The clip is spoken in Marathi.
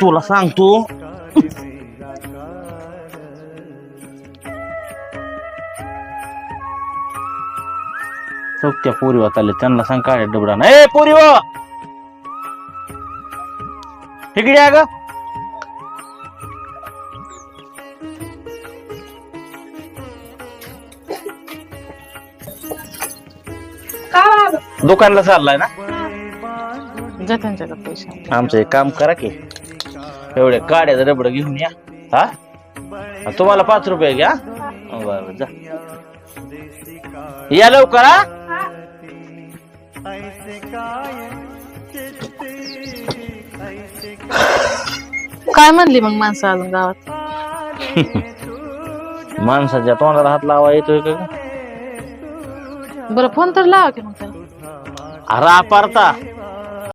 तुला सांगतो चौकत्या पोरी आले त्यांना सांग काय डबडा ए पोरी इकडे आहे ग. दुकानला चाललाय ना? जा त्यांच्याकडे पैसे आमचं एक काम करा की एवढे काड्याचं रबड घेऊन या. हा? आणि तुम्हाला पाच रुपये घ्या. बरं बरं, जा. या लवकर हा? काय म्हणली मग माणसं अजून गावात? माणसाच्या तोंडाला हात लावा येतोय का? ग? बरं फोन तर लावा की मग त्याला. अरे aparta